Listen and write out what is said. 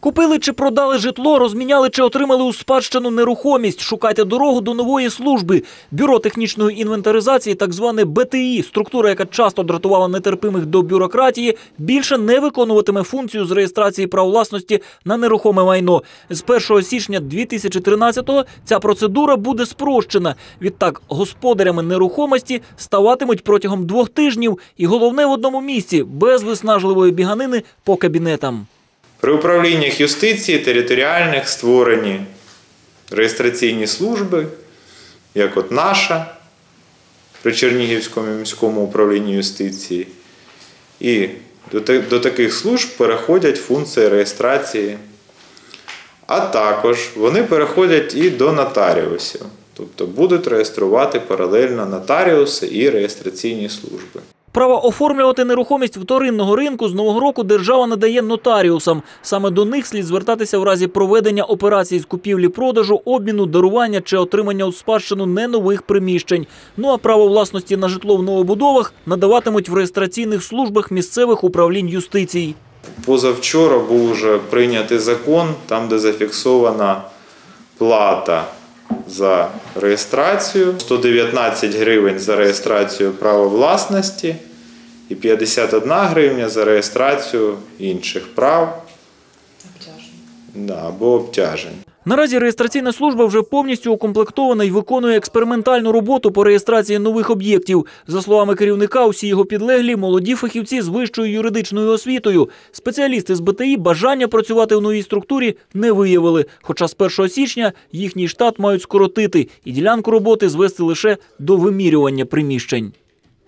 Купили чи продали житло, розміняли чи отримали у спадщину нерухомість. Шукайте дорогу до нової служби. Бюро технічної інвентаризації, так зване БТІ, структура, яка часто дратувала нетерпимих до бюрократії, більше не виконуватиме функцію з реєстрації прав власності на нерухоме майно. З 1 січня 2013-го ця процедура буде спрощена. Відтак, господарями нерухомості ставатимуть протягом двох тижнів, і головне в одному місці без виснажливої біганини по кабінетам. При управліннях юстиції територіальних створені реєстраційні служби, як от наша при Чернігівському міському управлінні юстиції. І до, таких служб переходять функції реєстрації. А також вони переходять і до нотаріусів. Тобто будуть реєструвати паралельно нотаріуси і реєстраційні служби. Право оформлювати нерухомість вторинного ринку з нового року держава надає нотаріусам. Саме до них слід звертатися в разі проведення операцій з купівлі-продажу, обміну, дарування чи отримання у спадщину не нових приміщень. Ну а право власності на житло в новобудовах надаватимуть в реєстраційних службах місцевих управлінь юстиції. Позавчора був вже прийнятий закон, там, де зафіксована плата за реєстрацію, 119 гривень за реєстрацію права власності і 51 гривня за реєстрацію інших прав да, або обтяжень. Наразі реєстраційна служба вже повністю укомплектована і виконує експериментальну роботу по реєстрації нових об'єктів. За словами керівника, усі його підлеглі молоді фахівці з вищою юридичною освітою. Спеціалісти з БТІ бажання працювати в новій структурі не виявили. Хоча з 1 січня їхній штат мають скоротити і ділянку роботи звести лише до вимірювання приміщень.